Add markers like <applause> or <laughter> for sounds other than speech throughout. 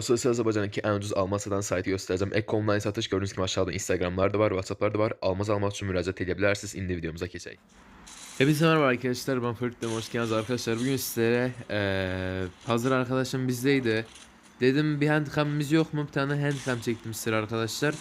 Size Azerbaycan'daki en ucuz alma satan sayti göstereceğim. Ek online satış gördüğünüz gibi aşağıda Instagram'lar da var, Whatsapp'lar da var. Almaz almaz için müracaat edebilirsiniz. İndi videomuza geçelim. Hepinize merhaba arkadaşlar ben Ferit hoş geldiniz arkadaşlar. Bugün sizlere eee hazır arkadaşım bizdeydi. Dedim bir handcam'imiz yok mu? Bir tane handcam çektim size arkadaşlar.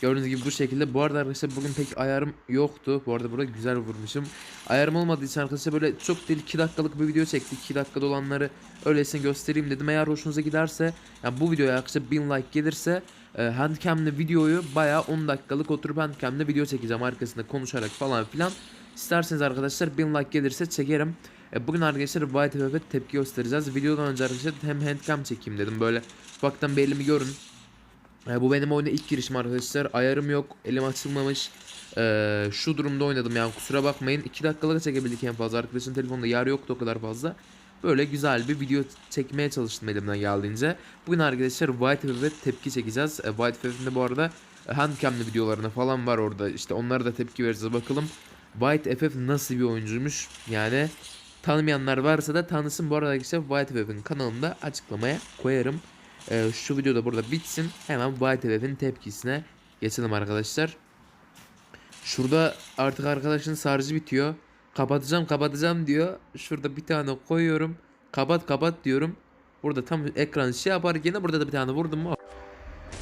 Gördüğünüz gibi bu şekilde. Bu arada arkadaşlar bugün pek ayarım yoktu. Bu arada burada güzel vurmuşum. Ayarım olmadığı için arkadaşlar böyle çok değil 2 dakikalık bir video çektik. 2 dakikada olanları öylesine göstereyim dedim. Eğer hoşunuza giderse yani bu videoya arkadaşlar 1000 like gelirse e, handcam'li videoyu bayağı 10 dakikalık oturup handcam'li video çekeceğim arkasında konuşarak falan filan. İsterseniz arkadaşlar 1000 like gelirse çekerim. E, bugün arkadaşlar FF'e tepki göstereceğiz. Videodan önce arkadaşlar hem handcam çekeyim dedim. Böyle ufaktan bir elimi görün. E, bu benim oyuna ilk girişim arkadaşlar. Ayarım yok. Elim açılmamış. E, şu durumda oynadım yani kusura bakmayın. 2 dakikalık çekebildik en fazla. Arkadaşın telefonunda yer yoktu o kadar fazla. Böyle güzel bir video çekmeye çalıştım elimden geldiğince. Bugün arkadaşlar White tepki çekeceğiz. E, White de bu arada handcam'li videolarına falan var orada. İşte onlara da tepki vereceğiz bakalım. White nasıl bir oyuncuymuş? Yani tanımayanlar varsa da tanısın. Bu arada arkadaşlar White kanalında açıklamaya koyarım. Ee, şu video da burada bitsin. Hemen FF'in tepkisine geçelim arkadaşlar. Şurada artık arkadaşın sarjı bitiyor. Kapatacağım kapatacağım diyor. Şurada bir tane koyuyorum. Kapat kapat diyorum. Burada tam ekran şey yapar gene burada da bir tane vurdum mu?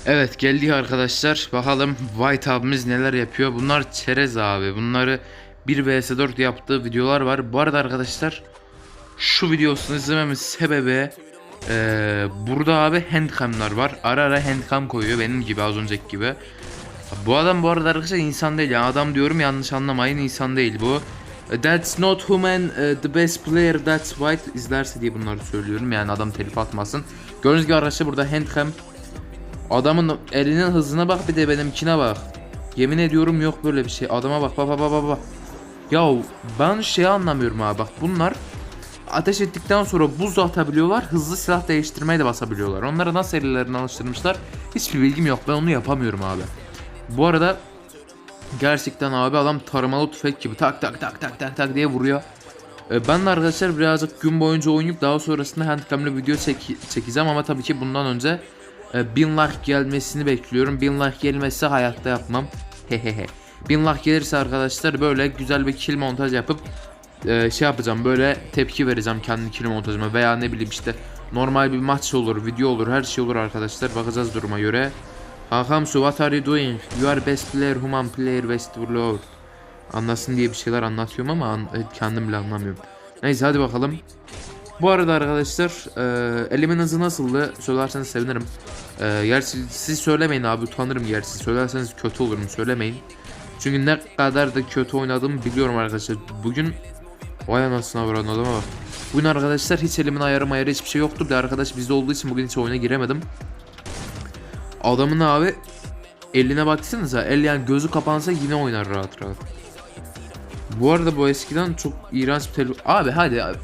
Evet geldik arkadaşlar. Bakalım White abimiz neler yapıyor. Bunlar çerez abi. Bunları 1 vs 4 yaptığı videolar var. Bu arada arkadaşlar şu videosunu izlememin sebebi eee, burada abi handcam'lar var. Ara ara handcam koyuyor benim gibi az önceki gibi. Bu adam bu arada arkadaşlar insan değil. Yani adam diyorum yanlış anlamayın insan değil bu. That's not human, uh, the best player that's white izlerse diye bunları söylüyorum. Yani adam telif atmasın. Gördüğünüz gibi arkadaşlar burada handcam Adamın elinin hızına bak bir de benimkine bak. Yemin ediyorum yok böyle bir şey. Adama bak bak bak bak, bak. Ya ben şey anlamıyorum abi bak bunlar ateş ettikten sonra buz atabiliyorlar. Hızlı silah değiştirmeye de basabiliyorlar. Onlara nasıl ellerini alıştırmışlar hiçbir bilgim yok. Ben onu yapamıyorum abi. Bu arada gerçekten abi adam tarımalı tüfek gibi tak tak tak tak tak tak diye vuruyor. Ee, Ben de arkadaşlar birazcık gün boyunca oynayıp daha sonrasında handcam'le video çek- çekeceğim ama tabii ki bundan önce e, 1000 like gelmesini bekliyorum. 1000 like gelmezse hayatta yapmam. Hehehe. 1000 like gelirse arkadaşlar böyle güzel bir kill montaj yapıp e, şey yapacağım böyle tepki vereceğim kendi kill montajıma veya ne bileyim işte normal bir maç olur, video olur, her şey olur arkadaşlar. Bakacağız duruma göre. Hakamsu what are you doing? You are best player, human player, best world. Anlasın diye bir şeyler anlatıyorum ama an- kendim bile anlamıyorum. Neyse hadi bakalım. Bu arada arkadaşlar e, elimin hızı nasıldı söylerseniz sevinirim. E, gerçi siz söylemeyin abi utanırım gerçi söylerseniz kötü olurum söylemeyin. Çünkü ne kadar da kötü oynadığımı biliyorum arkadaşlar. Bugün vay anasına vuran adama bak. Bugün arkadaşlar hiç elimin ayarı mayarı hiçbir şey yoktu. Bir arkadaş bizde olduğu için bugün hiç oyuna giremedim. Adamın abi eline baksanıza el yani gözü kapansa yine oynar rahat rahat. Bu arada bu eskiden çok iğrenç bir telefon. Abi hadi abi.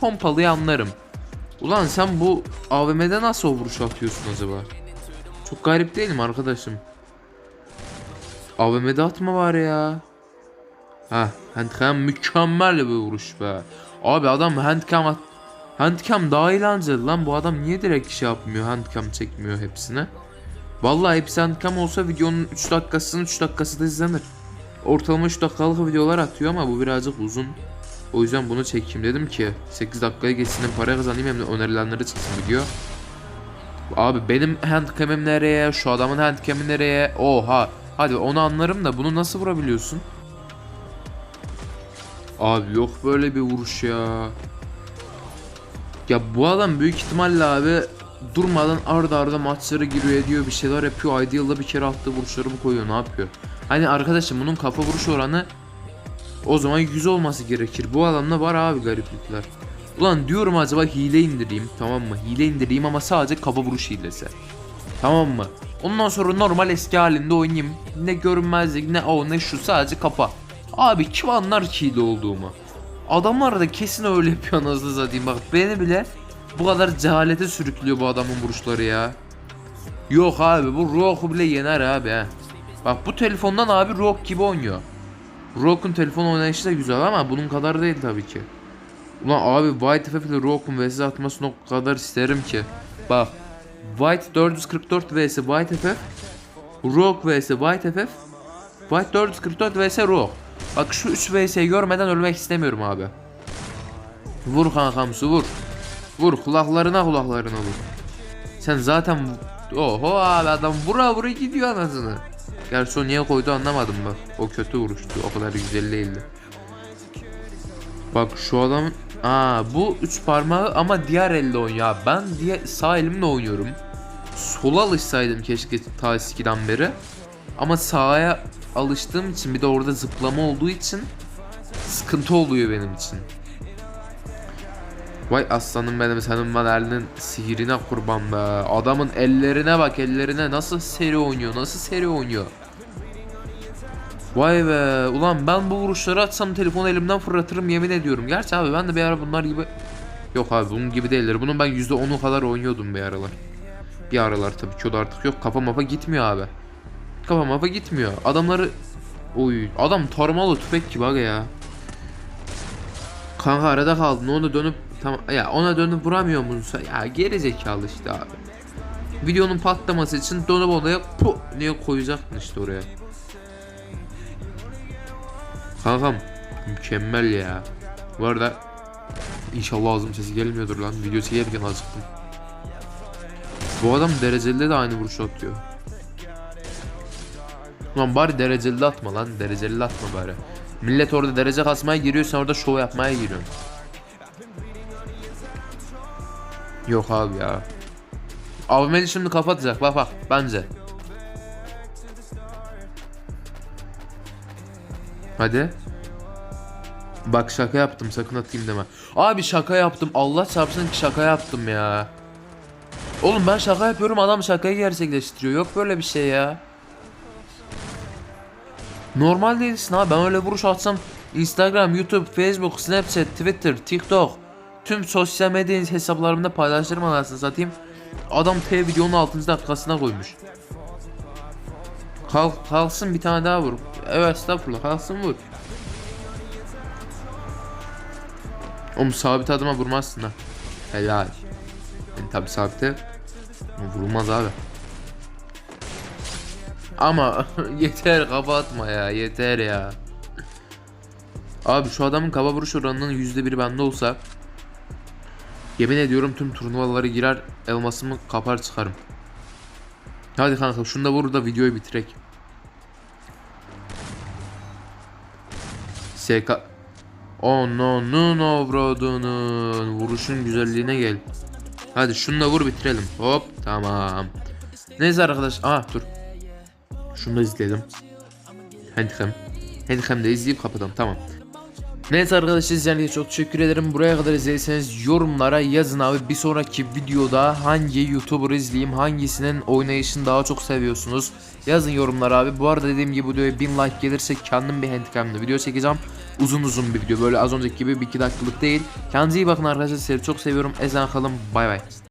Pompalıyı anlarım. Ulan sen bu AVM'de nasıl vuruş atıyorsun acaba? Çok garip değil mi arkadaşım? AVM'de atma var ya. Ha, handcam mükemmel bir vuruş be. Abi adam handcam at Handcam daha eğlenceli lan bu adam niye direkt şey yapmıyor handcam çekmiyor hepsine. Vallahi hepsi handcam olsa videonun 3 dakikasının 3 dakikası da izlenir. Ortalama 3 dakikalık videolar atıyor ama bu birazcık uzun. O yüzden bunu çekeyim dedim ki 8 dakikaya geçsin hem para kazanayım hem de önerilenlere çıksın video. Abi benim handcam'im nereye? Şu adamın handcam'i nereye? Oha. Hadi onu anlarım da bunu nasıl vurabiliyorsun? Abi yok böyle bir vuruş ya. Ya bu adam büyük ihtimalle abi durmadan arda arda maçlara giriyor ediyor bir şeyler yapıyor. Ideal'da bir kere attığı vuruşları mı koyuyor ne yapıyor? Hani arkadaşım bunun kafa vuruş oranı o zaman 100 olması gerekir. Bu adamda var abi gariplikler. Ulan diyorum acaba hile indireyim tamam mı? Hile indireyim ama sadece kafa vuruş hilesi. Tamam mı? Ondan sonra normal eski halinde oynayayım. Ne görünmezlik ne o ne şu sadece kapa. Abi kim anlar ki hile olduğumu? Adamlar da kesin öyle yapıyor anasını satayım bak beni bile bu kadar cehalete sürüklüyor bu adamın vuruşları ya. Yok abi bu Rock'u bile yener abi ha. Bak bu telefondan abi Rock gibi oynuyor. Rock'un telefon oynayışı da güzel ama bunun kadar değil tabii ki. Ulan abi White FF ile Rock'un vs atmasını o kadar isterim ki. Bak White 444 vs White FF. Rogue vs White FF. White 444 vs Rogue. Bak şu 3 vs'yi görmeden ölmek istemiyorum abi. Vur kankamsı vur. Vur kulaklarına kulaklarına vur. Sen zaten oho abi adam vura vura gidiyor anasını. Gerçi o niye koydu anlamadım bak. O kötü vuruştu. O kadar güzel değildi. Bak şu adam Aa bu üç parmağı ama diğer elle oynuyor. abi. Ben diye sağ elimle oynuyorum. Sola alışsaydım keşke ta eskiden beri. Ama sağa alıştığım için bir de orada zıplama olduğu için sıkıntı oluyor benim için. Vay aslanım benim senin elinin sihirine kurban be. Adamın ellerine bak ellerine nasıl seri oynuyor nasıl seri oynuyor. Vay be ulan ben bu vuruşları atsam telefonu elimden fırlatırım yemin ediyorum. Gerçi abi ben de bir ara bunlar gibi Yok abi bunun gibi değildir. Bunun ben %10'u kadar oynuyordum bir aralar. Bir aralar tabii ki o da artık yok. Kafa mafa gitmiyor abi. Kafa mafa gitmiyor. Adamları Oy adam tarmalı tüfek gibi aga ya. Kanka arada kaldın onu dönüp tam ya ona dönüp vuramıyor musun? Ya geri zekalı işte abi. Videonun patlaması için dönüp odaya pu diye koyacaktın işte oraya. Kankam mükemmel ya. Bu arada inşallah ağzım sesi gelmiyordur lan. Video çekerken acıktım. Bu adam dereceli de aynı vuruş atıyor. Lan bari dereceli de atma lan. Dereceli de atma bari. Millet orada derece kasmaya giriyor sen orada şov yapmaya giriyorsun. Yok abi ya. Avmeli şimdi kafa atacak bak bak bence. Hadi. Bak şaka yaptım sakın atayım deme. Abi şaka yaptım Allah çarpsın ki şaka yaptım ya. Oğlum ben şaka yapıyorum adam şakayı gerçekleştiriyor. Yok böyle bir şey ya. Normal değilsin abi ben öyle vuruş atsam Instagram, YouTube, Facebook, Snapchat, Twitter, TikTok tüm sosyal medya hesaplarımda paylaşırım anasını satayım. Adam T videonun 6. dakikasına koymuş. Kalk, kalsın bir tane daha vur. Evet estağfurullah kalsın vur. Oğlum sabit adıma vurmazsın ha. Helal. Yani tabi sabite vurulmaz abi. Ama <laughs> yeter kafa atma ya yeter ya. Abi şu adamın kafa vuruş oranının %1'i bende olsa Yemin ediyorum tüm turnuvalara girer elmasımı kapar çıkarım. Hadi kanka şunu da vur da videoyu bitirek. SK Onun avradının vuruşun güzelliğine gel. Hadi şunu da vur bitirelim. Hop tamam. Neyse arkadaş. Aa dur. Şunu da izleyelim. Handcam. Handcam de izleyip kapatalım. Tamam. Neyse arkadaşlar izlediğiniz çok teşekkür ederim. Buraya kadar izlediyseniz yorumlara yazın abi. Bir sonraki videoda hangi YouTuber izleyeyim, hangisinin oynayışını daha çok seviyorsunuz. Yazın yorumlara abi. Bu arada dediğim gibi videoya 1000 like gelirse kendim bir handcam'da video çekeceğim. Uzun uzun bir video böyle az önceki gibi bir iki dakikalık değil. Kendinize iyi bakın arkadaşlar. Sizleri çok seviyorum. Ezen kalın. Bay bay.